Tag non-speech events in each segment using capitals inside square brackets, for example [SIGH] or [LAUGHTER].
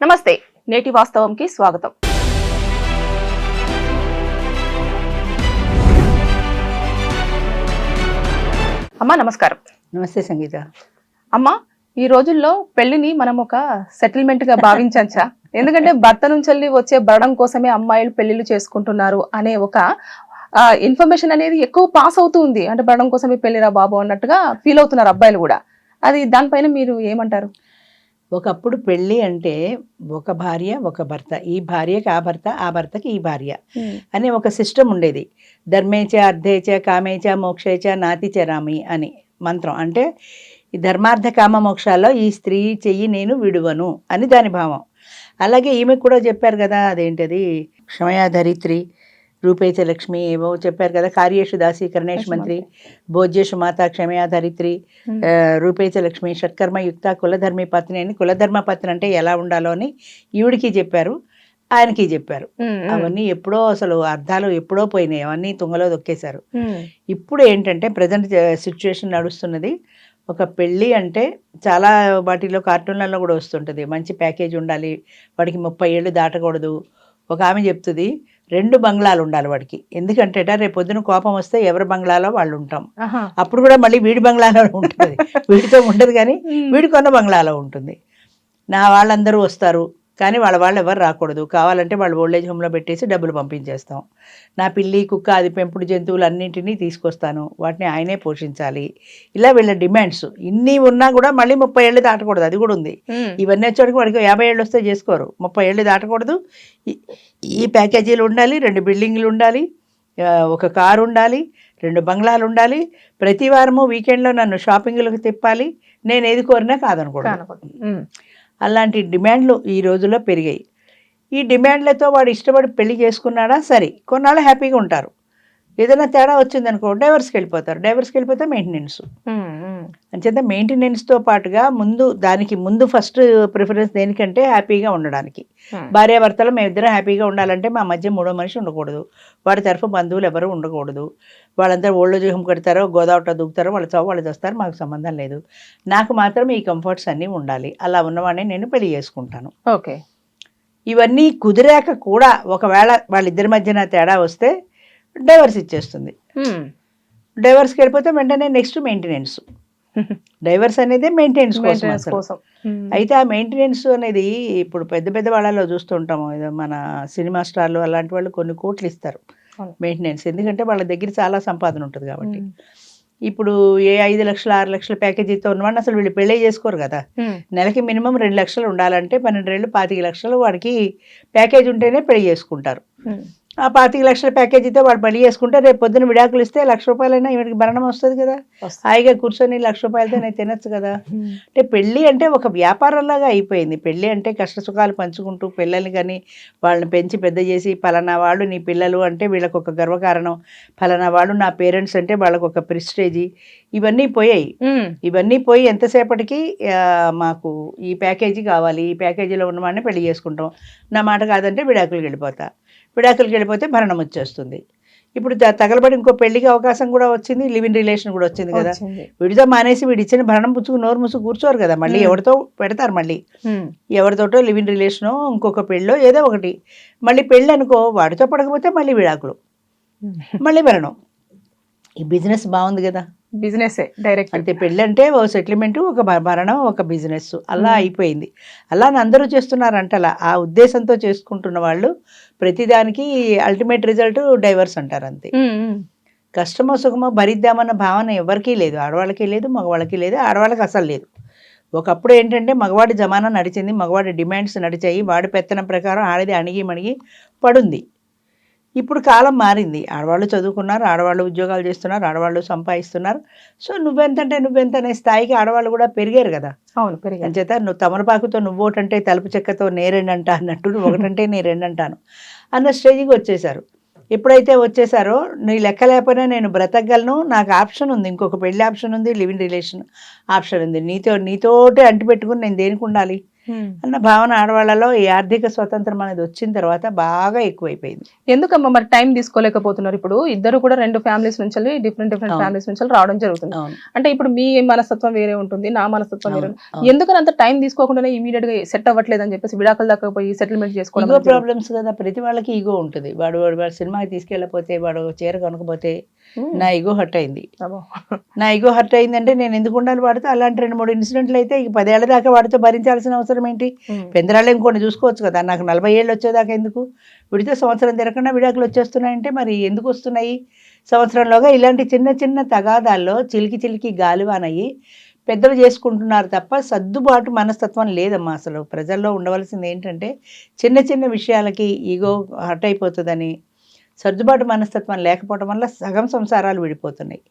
నమస్తే నేటి వాస్తవంకి స్వాగతం. అమ్మా నమస్కారం. నమస్తే సంగీత. అమ్మా ఈ రోజుల్లో పెళ్ళిని మనం ఒక సెటిల్మెంట్గా భావించచ్చా ఎందుకంటే భర్త నుంచి వచ్చే బరడం కోసమే అమ్మాయిలు పెళ్ళిళ్ళు చేసుకుంటున్నారు అనే ఒక ఇన్ఫర్మేషన్ అనేది ఎక్కువ పాస్ అవుతూ ఉంది. అంటే బరడం కోసమే పెళ్ళిరా బాబు అన్నట్టుగా ఫీల్ అవుతున్నారు అబ్బాయిలు కూడా. అది దానిపైన మీరు ఏమంటారు? ఒకప్పుడు పెళ్ళి అంటే ఒక భార్య ఒక భర్త. ఈ భార్యకి ఆ భర్త ఆ భర్తకి ఈ భార్య అనే ఒక సిస్టమ్ ఉండేది. ధర్మేచ అర్ధేచ కామేచ మోక్షేచ నాతి చరామి అని మంత్రం. అంటే ఈ ధర్మార్థ కామ మోక్షాల్లో ఈ స్త్రీ చెయ్యి నేను విడువను అని దాని భావం. అలాగే ఈమె కూడా చెప్పారు కదా అదేంటది? క్షమయా ధరిత్రి రూపేచ లక్ష్మి ఏవో చెప్పారు కదా కార్యేషు దాసి కర్ణేష్ మంత్రి భోజ్యేషు మాత క్షమయా ధరిత్రి రూపేచ లక్ష్మి షట్కర్మ యుక్త కులధర్మి పత్ని అని కులధర్మ పత్ని అంటే ఎలా ఉండాలో అని ఈవిడికి చెప్పారు ఆయనకి చెప్పారు. అవన్నీ ఎప్పుడో అసలు అర్థాలు ఎప్పుడో పోయినాయి అవన్నీ తుంగలో దొక్కేశారు ఇప్పుడు ఏంటంటే ప్రజెంట్ సిచ్యువేషన్ నడుస్తున్నది ఒక పెళ్ళి అంటే చాలా వాటిలో కార్టూన్లలో కూడా వస్తుంటుంది మంచి ప్యాకేజ్ ఉండాలి వాడికి ముప్పై ఏళ్ళు దాటకూడదు ఒక ఆమె చెప్తుంది రెండు బంగ్లాలు ఉండాలి వాడికి. ఎందుకంటే రేపు పొద్దున కోపం వస్తే ఎవరి బంగ్లాలో వాళ్ళు ఉంటాం. అప్పుడు కూడా మళ్ళీ వీడి బంగ్లాలో ఉంటుంది. వీడితో ఉండదు కానీ [LAUGHS] వీడి కొన్న బంగ్లాలో ఉంటుంది. నా వాళ్ళందరూ వస్తారు. కానీ వాళ్ళ వాళ్ళు ఎవరు రాకూడదు. కావాలంటే వాళ్ళు ఓల్డేజ్ హోమ్లో పెట్టేసి డబ్బులు పంపించేస్తాం. నా పిల్లి కుక్క అది పెంపుడు జంతువులు అన్నింటినీ తీసుకొస్తాను. వాటిని ఆయనే పోషించాలి. ఇలా వీళ్ళ డిమాండ్స్. ఇన్ని ఉన్నా కూడా మళ్ళీ ముప్పై ఏళ్ళు దాటకూడదు. అది కూడా ఉంది. ఇవన్నీ వచ్చేటికి వాడికి యాభై ఏళ్ళు వస్తే చేసుకోరు. ముప్పై ఏళ్ళు దాటకూడదు. ఈ- ప్యాకేజీలు ఉండాలి రెండు బిల్డింగ్లు ఉండాలి ఒక కారు ఉండాలి రెండు బంగ్లాలు ఉండాలి. ప్రతి వారము వీకెండ్లో నన్ను షాపింగ్లకు తిప్పాలి. నేను ఏది కోరినా కాదనకూడదు. అలాంటి డిమాండ్లు ఈ రోజుల్లో పెరిగాయి. ఈ డిమాండ్లతో వాడు ఇష్టపడి పెళ్ళి చేసుకున్నాడా? సరే కొన్నాళ్ళు హ్యాపీగా ఉంటారు. ఏదైనా తేడా వచ్చిందనుకో డైవర్స్కి వెళ్ళిపోతారు. డైవర్స్కి వెళ్ళిపోతే మెయింటెనెన్స్. అంచేత మెయింటెనెన్స్తో పాటుగా ముందు దానికి ముందు ఫస్ట్ ప్రిఫరెన్స్ దేనికంటే హ్యాపీగా ఉండడానికి. భార్యాభర్తలు మేమిద్దరం హ్యాపీగా ఉండాలంటే మా మధ్య మూడో మనిషి ఉండకూడదు. వాడి తరఫు బంధువులు ఎవరు ఉండకూడదు. వాళ్ళందరూ ఓల్డ్ జీహం కడతారో గోదావట దూకుతారో వాళ్ళ చావు వాళ్ళు చేస్తారు మాకు సంబంధం లేదు. నాకు మాత్రం ఈ కంఫర్ట్స్ అన్నీ ఉండాలి. అలా ఉన్నవాడిని నేను పెళ్ళి చేసుకుంటాను. ఓకే. ఇవన్నీ కుదిరాక కూడా ఒకవేళ వాళ్ళిద్దరి మధ్యన తేడా వస్తే డైవర్స్ ఇచ్చేస్తుంది. డైవర్స్కి వెళ్ళిపోతే వెంటనే నెక్స్ట్ మెయింటెనెన్స్. డైవర్స్ అనేది మెయింటెనెన్స్ కోసం అయితే ఆ మెయింటెనెన్స్ అనేది ఇప్పుడు పెద్ద పెద్ద వాళ్ళలో చూస్తుంటాము. ఏదో మన సినిమా స్టార్లు అలాంటి వాళ్ళు కొన్ని కోట్లు ఇస్తారు. మెయింటెనెన్స్. ఎందుకంటే వాళ్ళ దగ్గర చాలా సంపాదన ఉంటుంది కాబట్టి. ఇప్పుడు ఏ ఐదు లక్షల ఆరు లక్షల ప్యాకేజీతో ఉన్నవాడిని అసలు వీళ్ళు పెళ్ళే చేసుకోరు కదా. నెలకి మినిమం రెండు లక్షలు ఉండాలంటే పన్నెండు రెండు పాతిక లక్షలు వాడికి ప్యాకేజ్ ఉంటేనే పెళ్ళి చేసుకుంటారు. పాతిక లక్షల ప్యాకేజీతో వాడు పెళ్ళి చేసుకుంటే రేపు పొద్దున విడాకులు ఇస్తే లక్ష రూపాయలైనా వీడికి మరణం వస్తుంది కదా. హాయిగా కూర్చొని లక్ష రూపాయలతో నేను తినచ్చు కదా. అంటే పెళ్ళి అంటే ఒక వ్యాపారంలాగా అయిపోయింది. పెళ్ళి అంటే కష్ట సుఖాలు పంచుకుంటూ పిల్లల్ని కానీ వాళ్ళని పెంచి పెద్ద చేసి పలానా వాళ్ళు నీ పిల్లలు అంటే వీళ్ళకి ఒక గర్వకారణం. పలానా వాళ్ళు నా పేరెంట్స్ అంటే వాళ్ళకు ఒక ప్రిస్టేజీ. ఇవన్నీ పోయాయి. ఇవన్నీ పోయి ఎంతసేపటికి మాకు ఈ ప్యాకేజీ కావాలి ఈ ప్యాకేజీలో ఉన్నవాడిని పెళ్ళి చేసుకుంటాం. నా మాట కాదంటే విడాకులకు వెళ్ళిపోతా. విడాకులకు వెళ్ళిపోతే భరణం వచ్చేస్తుంది. ఇప్పుడు తగలబడి ఇంకో పెళ్ళికి అవకాశం కూడా వచ్చింది లివ్ ఇన్ రిలేషన్ కూడా వచ్చింది కదా. వీడితో మానేసి వీడి ఇచ్చిన భరణం పుచ్చుకు నోరు ముసుగు కూర్చోరు కదా. మళ్ళీ. ఎవరితో పెడతారు మళ్ళీ? ఎవరితోటో లివ్ ఇన్ రిలేషనో ఇంకొక పెళ్ళో ఏదో ఒకటి. మళ్ళీ పెళ్ళి అనుకో వాడితో పడకపోతే మళ్ళీ విడాకులు. మళ్ళీ భరణం ఈ బిజినెస్ బాగుంది కదా. బిజినెస్ డైరెక్ట్ అంతే పెళ్ళి అంటే ఓ సెటిల్మెంట్ ఒక భరణం ఒక బిజినెస్ అలా. అయిపోయింది. అలా అందరూ చేస్తున్నారంట అలా ఆ ఉద్దేశంతో చేసుకుంటున్న వాళ్ళు ప్రతిదానికి అల్టిమేట్ రిజల్ట్ డైవర్స్ అంటారు అంతే కష్టమో సుఖమో భరిద్దామన్న భావన ఎవరికీ లేదు. ఆడవాళ్ళకి లేదు మగవాళ్ళకి లేదు ఆడవాళ్ళకి అసలు లేదు. ఒకప్పుడు ఏంటంటే మగవాడి జమానా నడిచింది మగవాడి డిమాండ్స్ నడిచాయి వాడి పెత్తనం ప్రకారం ఆడది అణిగి మణిగి పడుంది. ఇప్పుడు కాలం మారింది. ఆడవాళ్ళు చదువుకున్నారు ఆడవాళ్ళు ఉద్యోగాలు చేస్తున్నారు ఆడవాళ్ళు సంపాదిస్తున్నారు. సో నువ్వెంతంటే నువ్వెంత అనే స్థాయికి ఆడవాళ్ళు కూడా పెరిగారు కదా. అవును పెరిగాయి అంచేత నువ్వు తమలపాకుతో నువ్వు ఒకటంటే తలుపు చెక్కతో నేరెండంట అన్నట్టు నువ్వు ఒకటంటే నేను రెండంటాను అన్న స్టేజ్కి వచ్చేసారు ఎప్పుడైతే వచ్చేసారో నీ లెక్క లేకపోయినా నేను బ్రతకగలను నాకు ఆప్షన్ ఉంది ఇంకొక పెళ్ళి ఆప్షన్ ఉంది లివింగ్ రిలేషన్ ఆప్షన్ ఉంది. నీతో నీతోటే అంటి పెట్టుకుని నేను దేనికి ఉండాలి? అన్న భావన ఆడవాళ్ళలో ఈ ఆర్థిక స్వతంత్రం అనేది వచ్చిన తర్వాత బాగా ఎక్కువైపోయింది ఎందుకమ్మా మరి టైం తీసుకోలేకపోతున్నారు ఇప్పుడు ఇద్దరు కూడా రెండు ఫ్యామిలీస్ నుంచి డిఫరెంట్ డిఫరెంట్. ఫ్యామిలీస్ నుంచి రావడం జరుగుతుంది అంటే ఇప్పుడు మీ మనస్తత్వం వేరే ఉంటుంది నా మనస్తత్వం వేరే. ఎందుకని అంత టైం తీసుకోకుండానే ఇమీడియట్గా సెట్ అవ్వట్లేదు అని చెప్పేసి విడాకుల దాకా పోయి సెటిల్మెంట్ చేసుకోవడం. ప్రాబ్లమ్స్ కదా ప్రతి వాళ్ళకి ఈగో ఉంటుంది వాడు వాడు సినిమాకి తీసుకెళ్ళకపోతే వాడు చీర కొనకపోతే. నా ఈగో హర్ట్ అయింది. నా ఈగో హర్ట్ అయిందంటే నేను ఎందుకు ఉండాలి వాడితో? అలాంటి రెండు మూడు ఇన్సిడెంట్లు అయితే ఇక పదేళ్ళ దాకా వాడితో భరించాల్సిన అవసరం ఏంటి? ఉమ్. పెందరాళ్ళు ఇంకోటి చూసుకోవచ్చు కదా. నాకు నలభై ఏళ్ళు వచ్చేదాకా ఎందుకు? విడితే సంవత్సరం తిరగకుండా విడాకులు వచ్చేస్తున్నాయంటే మరి ఎందుకు వస్తున్నాయి? సంవత్సరంలోగా ఇలాంటి చిన్న చిన్న తగాదాల్లో చిలికి చిలికి గాలివానయ్యి పెద్దవి చేసుకుంటున్నారు తప్ప సర్దుబాటు మనస్తత్వం లేదమ్మా అసలు. ప్రజల్లో ఉండవలసింది ఏంటంటే చిన్న చిన్న విషయాలకి ఈగో హర్ట్ అయిపోతుందని సర్దుబాటు మనస్తత్వం లేకపోవడం వల్ల సగం సంసారాలు విడిపోతున్నాయి.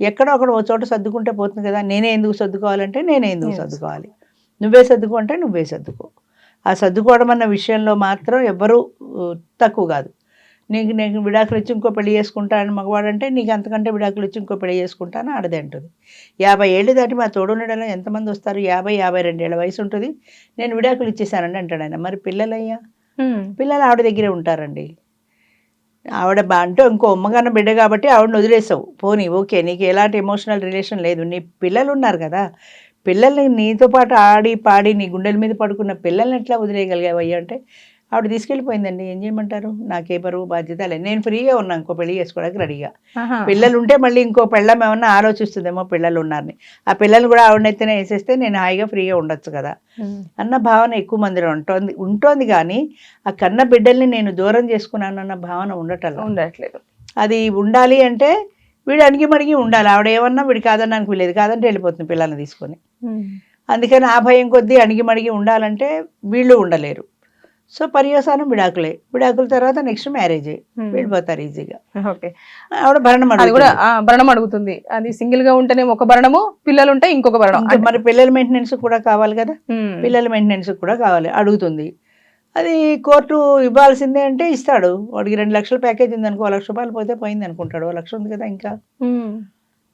ఎక్కడో అక్కడ ఓ చోట సర్దుకుంటే పోతుంది కదా నేనే ఎందుకు సర్దుకోవాలంటే నేనే ఎందుకు. సర్దుకోవాలి? నువ్వే సర్దుకో అంటే నువ్వే సర్దుకో. ఆ సర్దుకోవడం అన్న విషయంలో మాత్రం ఎవ్వరూ తక్కువ కాదు. నీకు నేను విడాకులు ఇచ్చి ఇంకో పెళ్ళి చేసుకుంటా అని మగవాడంటే నీకు అంతకంటే విడాకులు ఇచ్చి ఇంకో పెళ్ళి చేసుకుంటా అని ఆడదే అంటుంది. యాభై ఏళ్ళు దాటి మా తోడుండడంలో ఎంతమంది వస్తారు? యాభై యాభై రెండేళ్ళ వయసు ఉంటుంది. నేను విడాకులు ఇచ్చేసానండి అంటాడు ఆయన. మరి పిల్లలయ్యా. పిల్లలు ఆవిడ దగ్గరే ఉంటారండి. ఆవిడ బా అంటే ఇంకో అమ్మగాన బిడ్డ కాబట్టి ఆవిడని వదిలేసావు. పోనీ ఓకే నీకు ఎలాంటి ఎమోషనల్ రిలేషన్ లేదు. నీ పిల్లలు ఉన్నారు కదా. పిల్లల్ని నీతో పాటు ఆడి పాడి నీ గుండెల మీద పడుకున్న పిల్లల్ని ఎట్లా వదిలేయగలిగావు అయ్యా అంటే ఆవిడ తీసుకెళ్ళిపోయిందండి. ఏం చేయమంటారు? నాకే బరువు బాధ్యత లేదు నేను ఫ్రీగా ఉన్నా ఇంకో పెళ్ళి చేసుకోవడానికి రెడీగా. పిల్లలు ఉంటే మళ్ళీ ఇంకో పెళ్ళం ఏమన్నా ఆలోచిస్తుందేమో పిల్లలు ఉన్నారని ఆ పిల్లలు కూడా ఆవిడనెత్తిన వేసేస్తే నేను హాయిగా ఫ్రీగా ఉండొచ్చు కదా. అన్న భావన ఎక్కువ మందిలో ఉంటుంది ఉంటోంది కానీ ఆ కన్న బిడ్డల్ని నేను దూరం చేసుకున్నాను అన్న భావన ఉండటం ఉండట్లేదు. అది ఉండాలి అంటే వీడు అణిగి మడిగి ఉండాలి. ఆవిడ ఏమన్నా వీడు కాదనడానికి వీలేదు కాదంటే వెళ్ళిపోతుంది పిల్లల్ని తీసుకొని. అందుకని ఆ భయం కొద్దీ అణిగి మడిగి ఉండాలంటే వీళ్ళు ఉండలేరు. సో పర్యవసానం విడాకులే. విడాకుల తర్వాత నెక్స్ట్ మ్యారేజ్ ఉమ్. వెళ్ళిపోతారు ఈజీగా ఓకే. ఆవిడ భరణం అది కూడా భరణం అడుగుతుంది. అది సింగిల్గా ఉంటేనే ఒక భరణము పిల్లలు ఉంటే ఇంకొక భరణం. మరి పిల్లల మెయింటెనెన్స్ కూడా కావాలి కదా? ఉమ్. పిల్లల మెయింటెనెన్స్ కూడా కావాలి అడుగుతుంది. అది కోర్టు ఇవ్వాల్సిందే అంటే ఇస్తాడు. వాడికి రెండు లక్షల ప్యాకేజ్ ఉంది అనుకో లక్ష రూపాయలు పోతే పోయింది అనుకుంటాడు ఓ లక్ష ఉంది కదా ఇంకా. ఉమ్.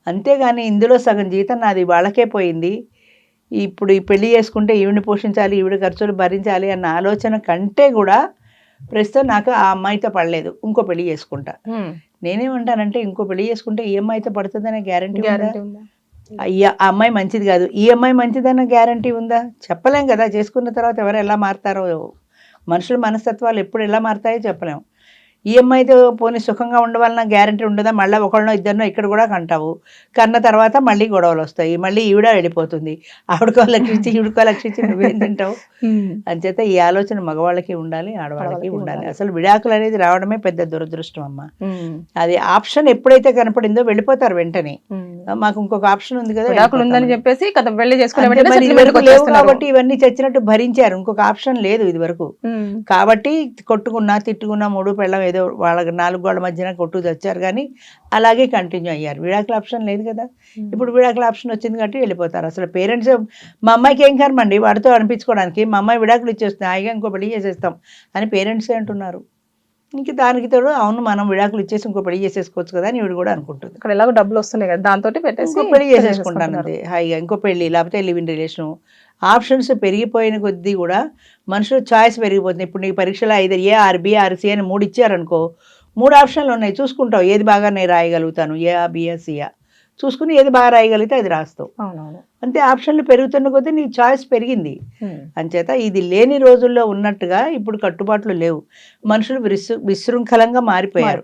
అంతేగాని ఇందులో సగం జీతం నాది వాళ్ళకే పోయింది. ఇప్పుడు ఈ పెళ్ళి చేసుకుంటే ఈవిని పోషించాలి ఈవిడ ఖర్చులు భరించాలి అన్న ఆలోచన కంటే కూడా ప్రస్తుతం నాకు ఆ అమ్మాయితో పడలేదు. ఇంకో పెళ్ళి చేసుకుంటా. నేనేమంటానంటే ఇంకో పెళ్ళి చేసుకుంటే ఈ అమ్మాయితో పడుతుందనే గ్యారంటీ గ్యారెంటీ అయ్యా ఆ అమ్మాయి మంచిది కాదు. ఈ అమ్మాయి మంచిదన్న గ్యారంటీ ఉందా? చెప్పలేం కదా. చేసుకున్న తర్వాత ఎవరు ఎలా మారుతారో? మనుషుల మనస్తత్వాలు ఎప్పుడు ఎలా మారుతాయో చెప్పలేం. ఈ అమ్మాయితో పోనీ సుఖంగా ఉండవాలన్న గ్యారంటీ ఉండదా మళ్ళీ ఒకళ్ళనో ఇద్దరినో ఇక్కడ కూడా కంటావు కన్న తర్వాత మళ్ళీ గొడవలు వస్తాయి మళ్ళీ ఈవిడ వెళ్ళిపోతుంది ఆవిడకో లక్షించి ఈవిడకో లక్షించి నువ్వేం తింటావు. అంచేత ఈ ఆలోచన మగవాళ్ళకి ఉండాలి ఆడవాళ్ళకి ఉండాలి. అసలు విడాకులు అనేది రావడమే పెద్ద దురదృష్టం అమ్మ. అది ఆప్షన్ ఎప్పుడైతే కనపడిందో వెళ్ళిపోతారు వెంటనే. మాకు ఇంకొక ఆప్షన్ ఉంది కదా విడాకులు ఉందని. చెప్పేసి కథ పెళ్ళి లేవు. కాబట్టి ఇవన్నీ చచ్చినట్టు భరించారు. ఇంకొక ఆప్షన్ లేదు ఇది వరకు. కాబట్టి కొట్టుకున్నా తిట్టుకున్నా మూడు పెళ్ళం ఏదో వాళ్ళ నాలుగు గోళ్ళ మధ్యన కొట్టు తెచ్చారు కానీ అలాగే కంటిన్యూ అయ్యారు. విడాకుల ఆప్షన్ లేదు కదా. ఇప్పుడు విడాకుల ఆప్షన్ వచ్చింది కాబట్టి వెళ్ళిపోతారు. అసలు పేరెంట్స్ మా అమ్మాయికి ఏం కర్మండి వాడితో అనిపించుకోవడానికి మా అమ్మాయి విడాకులు ఇచ్చేస్తుంది హాయిగా ఇంకో పెళ్ళి చేసేస్తాం అని పేరెంట్స్ అంటున్నారు. ఇంక దానికి తోడు అవును మనం విడాకులు ఇచ్చేసి ఇంకో పెళ్ళి చేసేసుకోవచ్చు కదా అని ఇవిడు కూడా అనుకుంటుంది. ఇక్కడ ఎలాగో డబ్బులు వస్తున్నాయి కదా దాంతో పెట్టేసి ఇంకో పెళ్ళి చేసేసుకుంటాను. అంతే. హాయిగా ఇంకో పెళ్ళి లేకపోతే లివ్ ఇన్ రిలేషన్. ఆప్షన్స్ పెరిగిపోయిన కొద్దీ కూడా మనుషులు చాయిస్ పెరిగిపోతుంది. ఇప్పుడు నీకు పరీక్షలో ఐదు A or B or C అని మూడు ఇచ్చారనుకో మూడు ఆప్షన్లు ఉన్నాయి. చూసుకుంటావు ఏది బాగా నేను రాయగలుగుతాను ఏ ఆ బిఏ సియా చూసుకుని ఏది బాగా రాయగలిగితే అది రాస్తావు. అంతే ఆప్షన్లు పెరుగుతున్న కొద్దీ నీ చాయిస్ పెరిగింది. అంచేత ఇది లేని రోజుల్లో ఉన్నట్టుగా ఇప్పుడు కట్టుబాట్లు లేవు. మనుషులు విశృ విశృంఖలంగా మారిపోయారు.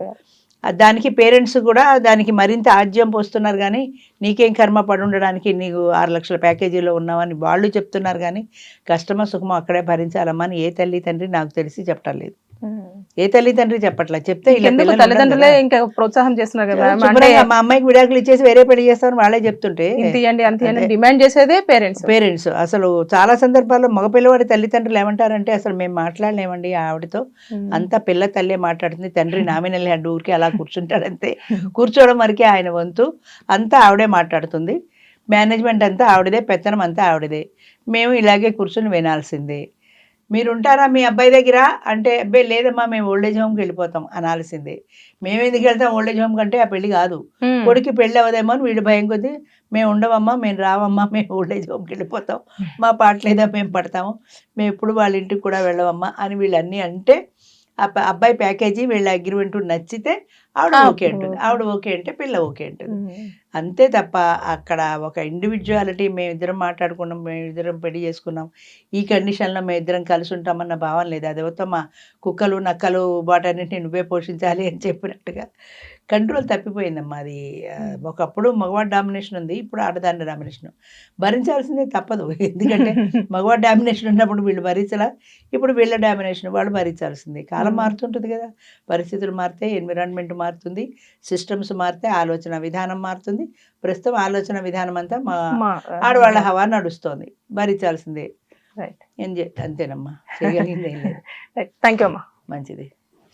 దానికి పేరెంట్స్ కూడా దానికి మరింత ఆజ్యం పోస్తున్నారు కానీ నీకేం కర్మ పడి ఉండడానికి నీకు ఆరు లక్షల ప్యాకేజీలో ఉన్నావని వాళ్ళు చెప్తున్నారు కానీ కష్టమో సుఖమో అక్కడే భరించాలమ్మా అని ఏ తల్లి తండ్రి నాకు తెలిసి చెప్పటం లేదు. ఏ తల్లి తండ్రి చెప్పట్లేదు చెప్తే తల్లిదండ్రులే. ఇంకా ప్రోత్సాహం చేస్తున్నారు కదా. అంటే మా అమ్మాయికి విడాకులు ఇచ్చేసి వేరే పెళ్ళి చేస్తామని వాళ్ళే చెప్తుంటే ఇవ్వండి అంత. డిమాండ్ చేసేదే పేరెంట్స్. పేరెంట్స్ అసలు చాలా సందర్భాల్లో మగ పిల్లవాడి తల్లిదండ్రులు ఏమంటారంటే అసలు మేము మాట్లాడలేమండి ఆవిడతో. అంతా పిల్ల తల్లే మాట్లాడుతుంది. తండ్రి [LAUGHS] నామినల్ హెడ్ ఊరికి అలా కూర్చుంటాడంతే. కూర్చోవడం వరకే ఆయన వంతు. అంతా ఆవిడే మాట్లాడుతుంది. మేనేజ్మెంట్ అంతా ఆవిడదే పెత్తనం అంతా ఆవిడదే. మేము ఇలాగే కూర్చొని వినాల్సిందే. మీరు ఉంటారా మీ అబ్బాయి దగ్గర? అంటే అబ్బాయి లేదమ్మా మేము ఓల్డేజ్ హోమ్కి వెళ్ళిపోతాం అనాల్సిందే. మేము ఎందుకు వెళ్తాం ఓల్డేజ్ హోమ్ కంటే ఆ పెళ్ళి కాదు. కొడుకు పెళ్ళి అవ్వదేమో అని వీడు భయం కొద్దీ మేము ఉండవమ్మా మేము రావమ్మా మేము ఓల్డేజ్ హోమ్కి వెళ్ళిపోతాం. మా పాట లేదా మేము పడతాము. మేము ఎప్పుడు వాళ్ళ ఇంటికి కూడా వెళ్ళవమ్మా అని వీళ్ళు అన్నీ అంటే అబ్బాయి ప్యాకేజీ వీళ్ళ అగ్రిమెంట్ నచ్చితే ఆవిడ ఓకే అంటుంది ఓకే. ఆవిడ ఓకే అంటే పిల్ల ఓకే అంటుంది. అంతే తప్ప అక్కడ ఒక ఇండివిజువాలిటీ మేమిద్దరం మాట్లాడుకున్నాం మేమిద్దరం పెళ్ళి చేసుకున్నాం ఈ కండిషన్లో మేమిద్దరం కలిసి ఉంటామన్న భావం లేదు అది అవుతా మా కుక్కలు నక్కలు వాటన్నిటిని నువ్వే పోషించాలి అని చెప్పినట్టుగా కంట్రోల్ తప్పిపోయిందమ్మా అది. ఒకప్పుడు మగవాడి డామినేషన్ ఉంది ఇప్పుడు ఆడదాని డామినేషన్. భరించాల్సిందే తప్పదు. ఎందుకంటే మగవాడి డామినేషన్ ఉన్నప్పుడు వీళ్ళు భరించలా ఇప్పుడు వీళ్ళ డామినేషన్ వాళ్ళు భరించాల్సిందే. కాలం. మారుతుంటుంది కదా. పరిస్థితులు మారితే ఎన్విరాన్మెంట్ మారుతుంది సిస్టమ్స్ మారితే ఆలోచన విధానం మారుతుంది. ప్రస్తుతం ఆలోచన విధానం అంతా మా ఆడవాళ్ళ హవా నడుస్తోంది. భరించాల్సిందే. చే అంతేనమ్మా. చేయగలిగింది. Thank you అమ్మా. మంచిది.